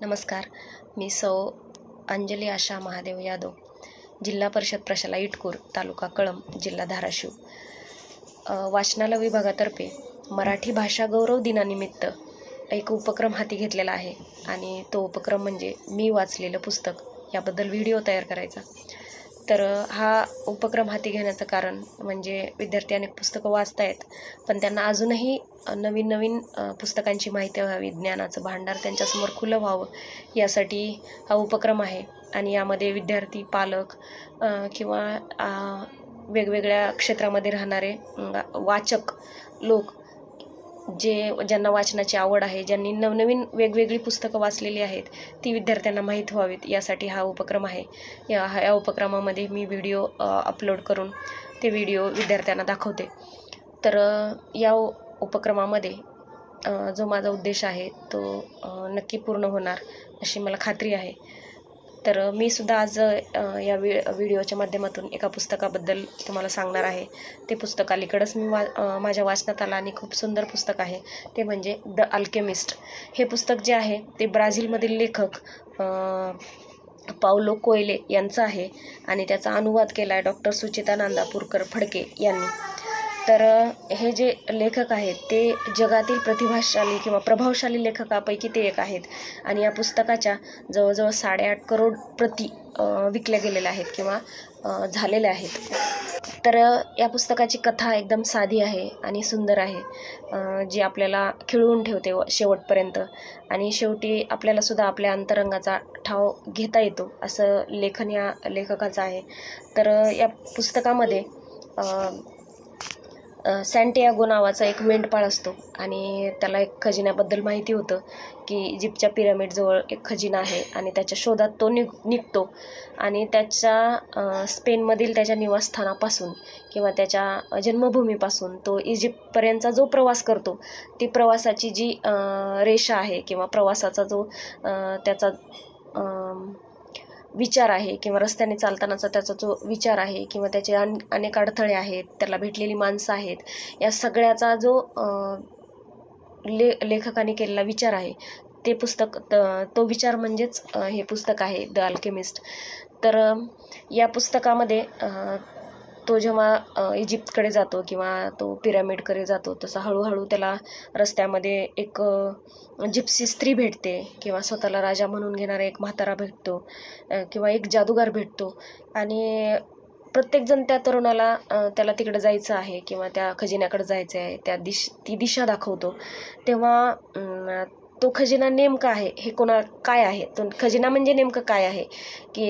नमस्कार. मी सौ अंजली आशा महादेव यादव जिल्हा परिषद प्रशाला इटकूर तालुका कळंब जिल्हा धाराशिव. वाचनालय विभागातर्फे मराठी भाषा गौरव दिनानिमित्त एक उपक्रम हाती घेतलेला आहे आणि तो उपक्रम म्हणजे मी वाचलेलं पुस्तक याबद्दल व्हिडिओ तयार करायचा. तर हा उपक्रम हाती घेण्याचं कारण म्हणजे विद्यार्थी अनेक पुस्तकं वाचतायत पण त्यांना अजूनही नवीन नवीन पुस्तकांची माहिती व्हावी ज्ञानाचं भांडार त्यांच्यासमोर खुलं व्हावं यासाठी हा उपक्रम आहे. आणि यामध्ये विद्यार्थी पालक किंवा वेगवेगळ्या क्षेत्रामध्ये राहणारे वाचक लोक जे ज्यांना वाचनाची आवड आहे ज्यांनी नवनवीन वेगवेगळी पुस्तकं वाचलेली आहेत ती विद्यार्थ्यांना माहीत व्हावीत. यासाठी हा उपक्रम आहे. या हा या उपक्रमामध्ये मी व्हिडिओ अपलोड करून ते व्हिडिओ विद्यार्थ्यांना दाखवते. तर या उपक्रमामध्ये जो माझा उद्देश आहे तो नक्की पूर्ण होणार अशी मला खात्री आहे. तर मी सुद्धा आज या वि व्हिडिओच्या माध्यमातून एका पुस्तकाबद्दल तुम्हाला सांगणार आहे. ते पुस्तक अलीकडंच मी वा माझ्या वाचनात आलं आणि खूप सुंदर पुस्तक आहे. ते म्हणजे द अल्केमिस्ट. हे पुस्तक जे आहे ते ब्राझीलमधील लेखक पावलो कोयले यांचं आहे आणि त्याचा अनुवाद केला आहे डॉक्टर सुचिता नांदापूरकर फडके यांनी. तर हे जे लेखक आहेत ते जगातील प्रतिभाशाली किंवा प्रभावशाली लेखकापैकी ते एक आहेत. आणि या पुस्तकाच्या जवळजवळ साडेआठ करोड प्रती विकल्या गेलेल्या आहेत किंवा झालेल्या आहेत. तर या पुस्तकाची कथा एकदम साधी आहे आणि सुंदर आहे. जी आपल्याला खिळवून ठेवते व- शेवटपर्यंत. आणि शेवटी आपल्यालासुद्धा आपल्या अंतरंगाचा ठाव घेता येतो असं लेखन या लेखकाचं आहे. तर या पुस्तकामध्ये सँटियागो नावाचा एक मेंढपाळ असतो. आणि त्याला एक खजिन्याबद्दल माहिती होतं की इजिप्तच्या पिरामिडजवळ एक खजिना आहे आणि त्याच्या शोधात तो निघ निघतो. आणि त्याच्या स्पेनमधील त्याच्या निवासस्थानापासून किंवा त्याच्या जन्मभूमीपासून तो इजिप्तपर्यंतचा जो प्रवास करतो ती प्रवासाची जी रेषा आहे किंवा प्रवासाचा जो त्याचा विचार आहे किंवा रस्त्याने चालतानाचा त्याचा जो विचार आहे किंवा त्याचे अन अनेक अडथळे आहेत त्याला भेटलेली माणसं आहेत या सगळ्याचा जो ले लेखकाने केलेला विचार आहे ते पुस्तक तो विचार म्हणजेच हे पुस्तक आहे द अल्केमिस्ट. तर या पुस्तकामध्ये तो जेव्हा इजिप्तकडे जातो किंवा तो पिरामिडकडे जातो तसा हळूहळू त्याला रस्त्यामध्ये एक जिप्सी स्त्री भेटते किंवा स्वतःला राजा म्हणून घेणारा एक म्हातारा भेटतो किंवा एक जादूगार भेटतो. आणि प्रत्येकजण त्या तरुणाला त्याला तिकडे जायचं आहे किंवा त्या खजिन्याकडे जायचं आहे त्या दिश ती दिशा दाखवतो. तेव्हा तो खजिना नेमका आहे हे कोणा काय आहे? तो खजिना म्हणजे नेमकं काय आहे? की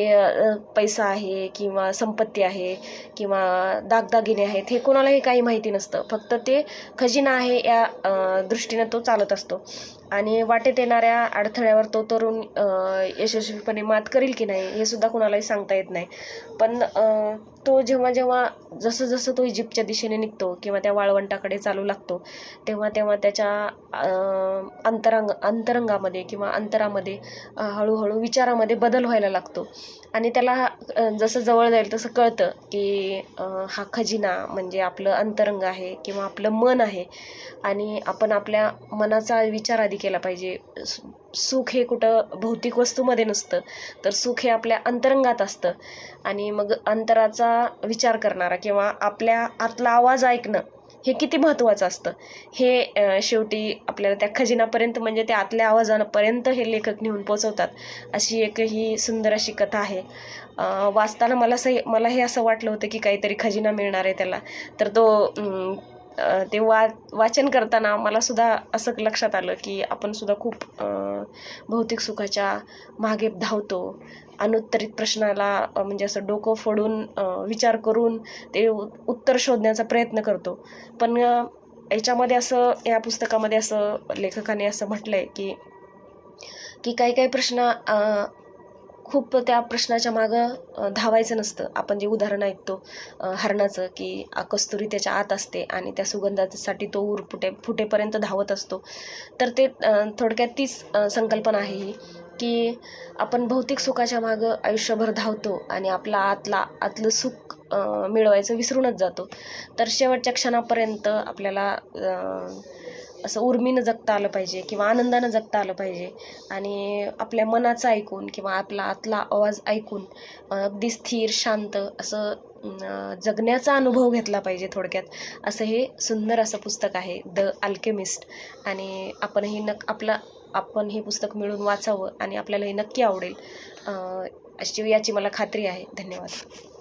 पैसा आहे किंवा संपत्ती आहे किंवा दागदागिने आहेत हे कोणालाही काही माहिती नसतं. फक्त ते खजिना आहे या दृष्टीनं तो चालत असतो. आणि वाटेत येणाऱ्या अडथळ्यावर तो तरुण यशस्वीपणे मात करील की नाही हे सुद्धा कोणालाही सांगता येत नाही. पण तो जेव्हा जेव्हा जसं जसं तो इजिप्तच्या दिशेने निघतो किंवा त्या वाळवंटाकडे चालू लागतो तेव्हा तेव्हा त्याच्या अंतरंग अंतरंगामध्ये किंवा अंतरामध्ये हळूहळू विचारामध्ये बदल व्हायला लागतो. आणि त्याला जसं जवळ जाईल तसं कळतं की हा खजिना म्हणजे आपलं अंतरंग आहे किंवा आपलं मन आहे. आणि आपण आपल्या मनाचा विचार आधी केला पाहिजे. सुख हे कुठं भौतिक वस्तूमध्ये नसतं तर सुख हे आपल्या अंतरंगात असतं. आणि मग अंतराचा विचार करणारा किंवा आपल्या आतला आवाज ऐकणं हे किती महत्त्वाचं असतं. हे शेवटी आपल्याला त्या खजिनापर्यंत म्हणजे त्या आतल्या आवाजापर्यंत हे लेखक नेऊन पोचवतात अशी एक ही सुंदर अशी कथा आहे. वाचताना मला असं मला हे असं वाटलं होतं की काहीतरी खजिना मिळणार आहे त्याला. तर तो ते वा वाचन करताना मला सुद्धा असं लक्षात आलं की आपण सुद्धा खूप भौतिक सुखाच्या मागे धावतो. अनुत्तरित प्रश्नाला म्हणजे असं डोकं फोडून विचार करून ते उत्तर शोधण्याचा प्रयत्न करतो. पण याच्यामध्ये असं या पुस्तकामध्ये असं लेखकाने असं म्हटलं आहे की की काही काही प्रश्न खूप त्या प्रश्नाच्या मागं धावायचं नसतं. आपण जे उदाहरण ऐकतो हरणाचं की कस्तुरी त्याच्या आत असते आणि त्या सुगंधासाठी तो ऊर फुटे फुटेपर्यंत धावत असतो. तर ते थोडक्यात तीच संकल्पना आहे ही की आपण भौतिक सुखाच्या मागं आयुष्यभर धावतो आणि आपला आतला आतलं सुख मिळवायचं विसरूनच जातो. तर शेवटच्या क्षणापर्यंत आपल्याला असं उर्मीनं जगता आलं पाहिजे किंवा आनंदानं जगता आलं पाहिजे. आणि आपल्या मनाचं ऐकून किंवा आपला आतला आवाज ऐकून अगदी स्थिर शांत असं जगण्याचा अनुभव घेतला पाहिजे थोडक्यात. असं हे सुंदर असं पुस्तक आहे द अल्केमिस्ट. आणि आपणही नक आपला आपण हे पुस्तक मिळून वाचावं आणि आपल्याला हे नक्की आवडेल. अशी याची मला खात्री आहे. धन्यवाद.